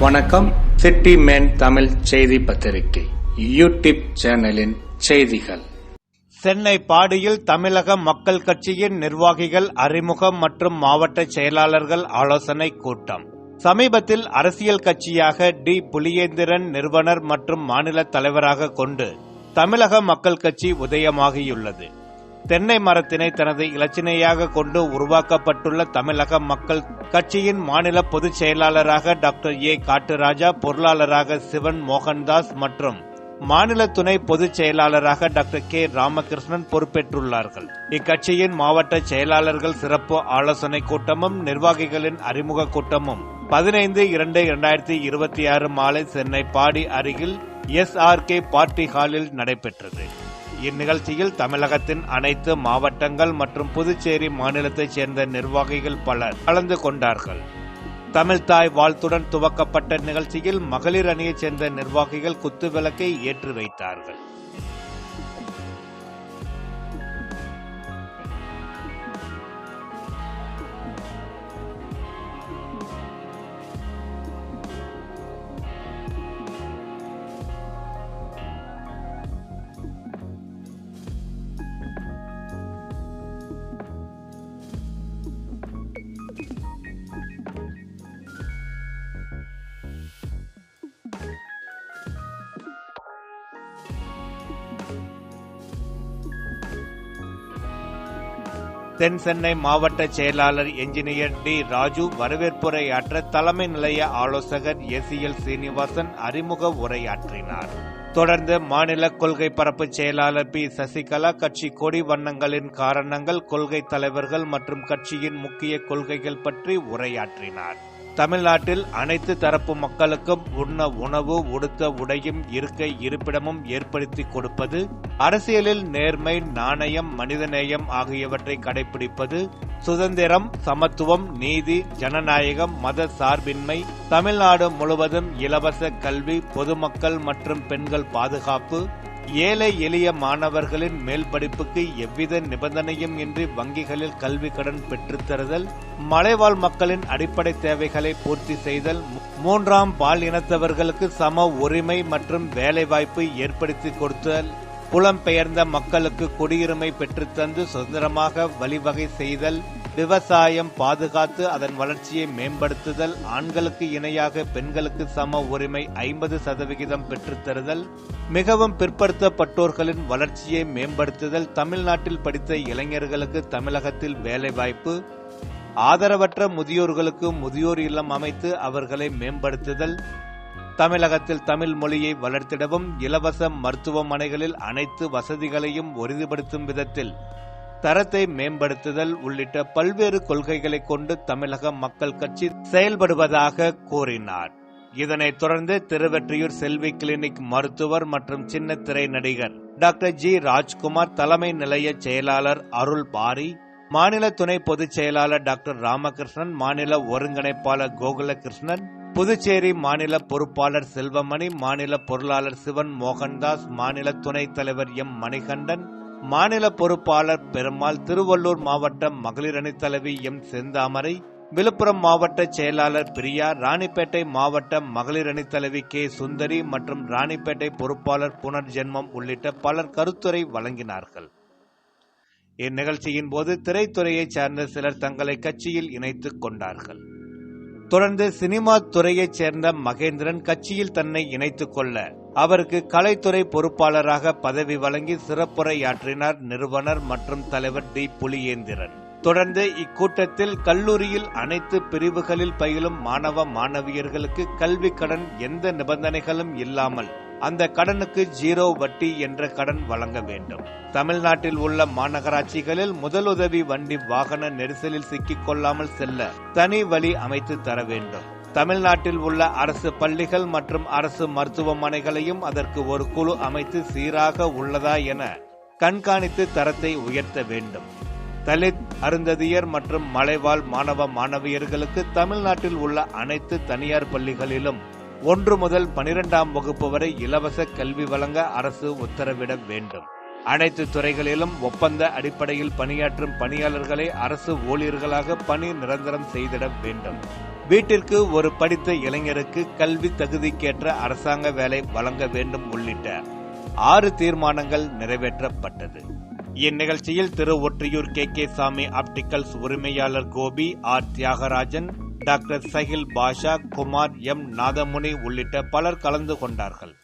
வணக்கம். City man Tamil செய்தி பத்திரிகை யூடியூப் சேனலின் செய்திகள். சென்னை பாடியில் தமிழக மக்கள் கட்சியின் நிர்வாகிகள் அறிமுகம் மற்றும் மாவட்ட செயலாளர்கள் ஆலோசனை கூட்டம். சமீபத்தில் அரசியல் கட்சியாக டி. புலியேந்திரன் நிறுவனர் மற்றும் மாநில தலைவராக கொண்டு தமிழக மக்கள் கட்சி உதயமாகியுள்ளது. தென்னை மரத்தினை தனது இலச்சினையாக கொண்டு உருவாக்கப்பட்டுள்ள தமிழக மக்கள் கட்சியின் மாநில பொதுச் செயலாளராக டாக்டர் ஏ. காட்டுராஜா பொருளாளராக சிவன் மோகன்தாஸ் மற்றும் மாநில துணை பொதுச் செயலாளராக டாக்டர் கே. ராமகிருஷ்ணன் பொறுப்பேற்றுள்ளார்கள். இக்கட்சியின் மாவட்ட செயலாளர்கள் சிறப்பு ஆலோசனை கூட்டமும் நிர்வாகிகளின் அறிமுக கூட்டமும் பதினைந்து இரண்டு இரண்டாயிரத்தி இருபத்தி ஆறு மாலை சென்னை பாடி அருகில் எஸ். ஆர். கே. பார்ட்டி ஹாலில் நடைபெற்றது. இந்நிகழ்ச்சியில் தமிழகத்தின் அனைத்து மாவட்டங்கள் மற்றும் புதுச்சேரி மாநிலத்தைச் சேர்ந்த நிர்வாகிகள் பலர் கலந்து கொண்டார்கள். தமிழ்தாய் வாழ்த்துடன் துவக்கப்பட்ட நிகழ்ச்சியில் மகளிர் அணியைச் சேர்ந்த நிர்வாகிகள் குத்துவிளக்கை ஏற்றி வைத்தார்கள். தென் சென்னை மாவட்ட செயலாளர் என்ஜினியர் டி ராஜு வரவேற்புரையாற்ற தலைமை நிலைய ஆலோசகர் எல் சீனிவாசன் அறிமுக உரையாற்றினார். தொடர்ந்து மாநில கொள்கை பரப்பு செயலாளர் பி சசிகலா கட்சி கொடி வண்ணங்களின் காரணங்கள் கொள்கை தலைவர்கள் மற்றும் கட்சியின் முக்கிய கொள்கைகள் பற்றி உரையாற்றினார். தமிழ்நாட்டில் அனைத்து தரப்பு மக்களுக்கும் உண்ண உணவு உடுத்த உடையும் இருக்க இருப்பிடமும் ஏற்படுத்தி கொடுப்பது அரசியலில் நேர்மை நாணயம் மனிதநேயம் ஆகியவற்றை கடைபிடிப்பது சுதந்திரம் சமத்துவம் நீதி ஜனநாயகம் மத சார்பின்மை தமிழ்நாடு முழுவதும் இலவச கல்வி பொதுமக்கள் மற்றும் பெண்கள் பாதுகாப்பு ஏழை எளிய மாணவர்களின் மேல் படிப்புக்கு எவ்வித நிபந்தனையும் இன்றி வங்கிகளில் கல்வி கடன் பெற்றுத்தருதல் மலைவாழ் மக்களின் அடிப்படை தேவைகளை பூர்த்தி செய்தல் மூன்றாம் பால் இனத்தவர்களுக்கு சம உரிமை மற்றும் வேலைவாய்ப்பு ஏற்படுத்தி கொடுத்தல் புலம்பெயர்ந்த மக்களுக்கு குடியுரிமை பெற்றுத்தந்து சுதந்திரமாக வழிவகை செய்தல் விவசாயம் பாதுகாத்து அதன் வளர்ச்சியை மேம்படுத்துதல் ஆண்களுக்கு இணையாக பெண்களுக்கு சம உரிமை ஐம்பது சதவிகிதம் பெற்றுத்தருதல் மிகவும் பிற்படுத்தப்பட்டோர்களின் வளர்ச்சியை மேம்படுத்துதல் தமிழ்நாட்டில் படித்த இளைஞர்களுக்கு தமிழகத்தில் வேலைவாய்ப்பு ஆதரவற்ற முதியோர்களுக்கு முதியோர் இல்லம் அமைத்து அவர்களை மேம்படுத்துதல் தமிழகத்தில் தமிழ் மொழியை வளர்த்திடவும் இலவச மருத்துவமனைகளில் அனைத்து வசதிகளையும் உறுதிப்படுத்தும் விதத்தில் தரத்தை மேம்படுத்துதல் உள்ளிட்ட பல்வேறு கொள்கைகளை கொண்டு தமிழக மக்கள் கட்சி செயல்படுவதாக கூறினார். இதனைத் தொடர்ந்து திருவெற்றியூர் செல்வி கிளினிக் மருத்துவர் மற்றும் சின்ன திரை நடிகர் டாக்டர் ஜி ராஜ்குமார் தலைமை நிலைய செயலாளர் அருள் பாரி மாநில துணை பொதுச் செயலாளர் டாக்டர் ராமகிருஷ்ணன் மாநில ஒருங்கிணைப்பாளர் கோகுலகிருஷ்ணன் புதுச்சேரி மாநில பொறுப்பாளர் செல்வமணி மாநில பொருளாளர் சிவன் மோகன்தாஸ் மாநில துணைத் தலைவர் எம் மணிகண்டன் மாநில பொறுப்பாளர் பெருமாள் திருவள்ளூர் மாவட்டம் மகளிர் அணி தலைவி எம். செந்தாமரை விழுப்புரம் மாவட்ட செயலாளர் பிரியா ராணிப்பேட்டை மாவட்ட மகளிர் அணி தலைவி கே. சுந்தரி மற்றும் ராணிப்பேட்டை பொறுப்பாளர் புனர்ஜென்மம் உள்ளிட்ட பலர் கருத்துரை வழங்கினார்கள். இந்நிகழ்ச்சியின் போது திரைத்துறையைச் சேர்ந்த சிலர் தங்களை கட்சியில் இணைத்துக் கொண்டார்கள். தொடர்ந்து சினிமா துறையைச் சேர்ந்த மகேந்திரன் கட்சியில் தன்னை இணைத்துக் கொள்ள அவருக்கு கலைத்துறை பொறுப்பாளராக பதவி வழங்கி சிறப்புரையாற்றினார் நிறுவனர் மற்றும் தலைவர் டி. புலியேந்திரன். தொடர்ந்து இக்கூட்டத்தில் கல்லூரியில் அனைத்து பிரிவுகளில் பயிலும் மாணவ மாணவியர்களுக்கு கல்வி கடன் எந்த நிபந்தனைகளும் இல்லாமல் அந்த கடனுக்கு ஜீரோ வட்டி என்ற கடன் வழங்க வேண்டும். தமிழ்நாட்டில் உள்ள மாநகராட்சிகளில் முதலுதவி வண்டி வாகன நெரிசலில் சிக்கிக் கொள்ளாமல் செல்ல தனி வழி அமைத்து தர வேண்டும். தமிழ்நாட்டில் உள்ள அரசு பள்ளிகள் மற்றும் அரசு மருத்துவமனைகளையும் அதற்கு ஒரு குழு அமைத்து சீராக உள்ளதா என கண்காணித்து தரத்தை உயர்த்த வேண்டும். தலித் அருந்ததியர் மற்றும் மலைவாழ் மாணவ மாணவியர்களுக்கு தமிழ்நாட்டில் உள்ள அனைத்து தனியார் பள்ளிகளிலும் ஒன்று முதல் பனிரெண்டாம் வகுப்பு வரை இலவச கல்வி வழங்க அரசு உத்தரவிட வேண்டும். அனைத்து துறைகளிலும் ஒப்பந்த அடிப்படையில் பணியாற்றும் பணியாளர்களை அரசு ஊழியர்களாக பணி நிரந்தரம் செய்திட வேண்டும். வீட்டிற்கு ஒரு படித்த இளைஞருக்கு கல்வி தகுதிக்கேற்ற அரசாங்க வேலை வழங்க வேண்டும் உள்ளிட்ட ஆறு தீர்மானங்கள் நிறைவேற்றப்பட்டது. இந்நிகழ்ச்சியில் Thiru Ottiyur K K Samy opticals உரிமையாளர் Gopi R Thiyagarajan doctor Sahil Basha Kumar M Nathamuni உள்ளிட்ட பலர் கலந்து கொண்டார்கள்.